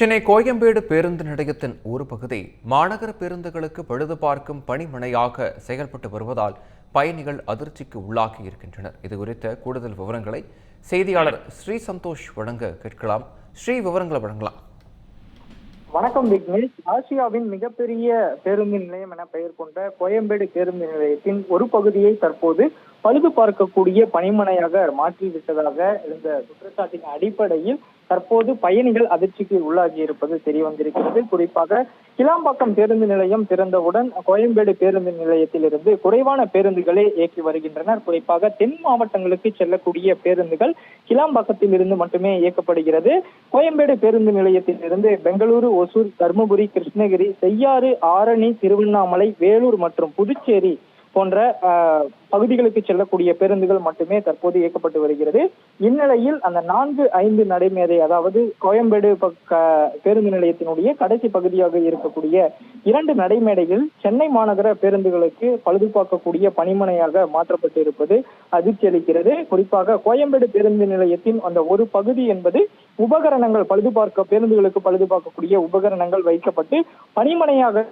சென்னை கோயம்பேடு பேருந்து நிலையத்தின் ஒரு பகுதி மாநகர பேருந்துகளுக்கு பழுது பார்க்கும் பணிமனையாக செயல்பட்டு வருவதால் பயணிகள் அதிர்ச்சிக்கு உள்ளாகி இருக்கின்றனர். இது குறித்த கூடுதல் விவரங்களை செய்தியாளர் ஸ்ரீ சந்தோஷ் வழங்க கேட்கலாம். ஸ்ரீ விவரங்களை வழங்கலாம். வணக்கம் விக்னேஷ். ஆசியாவின் மிகப்பெரிய பேருந்து நிலையம் என பெயர் கொண்ட கோயம்பேடு பேருந்து நிலையத்தின் ஒரு பகுதியை தற்போது பழுது பார்க்கக்கூடிய பணிமனையாக மாற்றிவிட்டதாக இருந்த குற்றச்சாட்டின் அடிப்படையில் தற்போது பயணிகள் அதிர்ச்சிக்கு உள்ளாகி இருப்பது தெரிய வந்திருக்கிறது. குறிப்பாக கிளாம்பாக்கம் பேருந்து நிலையம் திறந்தவுடன் கோயம்பேடு பேருந்து நிலையத்தில் இருந்து குறைவான பேருந்துகளே இயக்கி வருகின்றனர். குறிப்பாக தென் மாவட்டங்களுக்கு செல்லக்கூடிய பேருந்துகள் கிளாம்பாக்கத்தில் இருந்து மட்டுமே இயக்கப்படுகிறது. கோயம்பேடு பேருந்து நிலையத்தில் இருந்து பெங்களூரு ஒசூர் தருமபுரி கிருஷ்ணகிரி செய்யாறு ஆரணி திருவண்ணாமலை வேலூர் மற்றும் புதுச்சேரி போன்ற பகுதிகளுக்கு செல்லக்கூடிய பேருந்துகள் மட்டுமே தற்போது இயக்கப்பட்டு வருகிறது. இந்நிலையில் அந்த நான்கு ஐந்து நடைமேதை அதாவது கோயம்பேடு பக்க பேருந்து நிலையத்தினுடைய கடைசி பகுதியாக இருக்கக்கூடிய இரண்டு நடைமேடைகள் சென்னை மாநகர பேருந்துகளுக்கு பழுதுபார்க்கக்கூடிய பணிமனையாக மாற்றப்பட்டு இருப்பது அதிர்ச்சி அளிக்கிறது. குறிப்பாக கோயம்பேடு பேருந்து நிலையத்தின் அந்த ஒரு பகுதி என்பது உபகரணங்கள் பழுதுபார்க்க பேருந்துகளுக்கு பழுதுபார்க்கக்கூடிய உபகரணங்கள் வைக்கப்பட்டு பணிமனையாக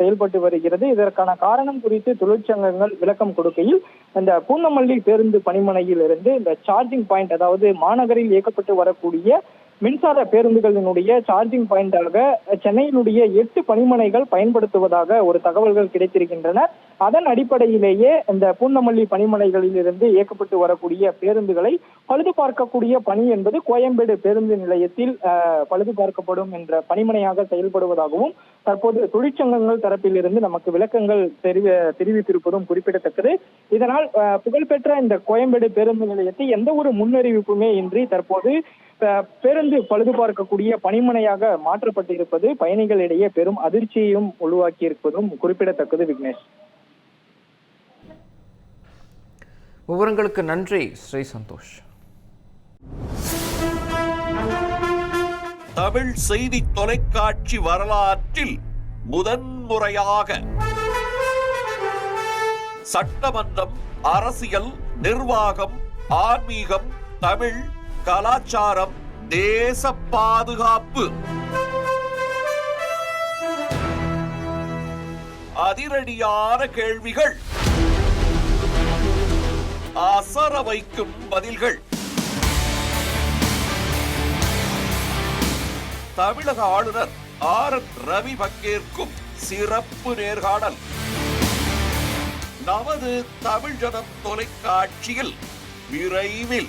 செயல்பட்டு வருகிறது. இதற்கான காரணம் குறித்து தொழிற்சங்கங்கள் விளக்கம் கொடுக்கையில் இந்த பூந்தமல்லி பேருந்து பணிமனையில் இருந்து இந்த சார்ஜிங் பாயிண்ட் அதாவது மாநகரில் இயக்கப்பட்டு வரக்கூடிய மின்சார பேருந்துகளினுடைய சார்ஜிங் பாயிண்டாக சென்னையினுடைய எட்டு பணிமனைகள் பயன்படுத்துவதாக ஒரு தகவல்கள் கிடைத்திருக்கின்றன. அதன் அடிப்படையிலேயே இந்த பூந்தமல்லி பணிமனைகளில் இருந்து இயக்கப்பட்டு வரக்கூடிய பேருந்துகளை பழுது பார்க்கக்கூடிய பணி என்பது கோயம்பேடு பேருந்து நிலையத்தில் அஹ், பழுது பார்க்கப்படும் என்ற பணிமனையாக செயல்படுவதாகவும் தற்போது தொழிற்சங்கங்கள் தரப்பிலிருந்து நமக்கு விளக்கங்கள் தெரிவி தெரிவித்திருப்பதும் குறிப்பிடத்தக்கது. இதனால் அஹ், புகழ்பெற்ற இந்த கோயம்பேடு பேருந்து நிலையத்தை எந்த ஒரு முன்னறிவிப்புமே இன்றி தற்போது பேருந்து பழுது பார்க்கக்கூடிய பணிமனையாக மாற்றப்பட்டிருப்பது பயணிகளிடையே பெரும் அதிர்ச்சியையும் உருவாக்கி இருப்பதும் குறிப்பிடத்தக்கது விக்னேஷ். விவரங்களுக்கு நன்றி ஸ்ரீ சந்தோஷ். தமிழ் செய்தி தொலைக்காட்சி வரலாற்றில் முதன்முறையாக சட்டமன்றம் அரசியல் நிர்வாகம் ஆன்மீகம் தமிழ் கலாச்சாரம் தேச பாதுகாப்பு. அதிரடியான கேள்விகள். அசர வைக்கும் பதில்கள். தமிழக ஆளுநர் ஆர் என் ரவி பங்கேற்கும் சிறப்பு நேர்காணல். நமது தமிழ் ஜனம் தொலைக்காட்சியில் விரைவில்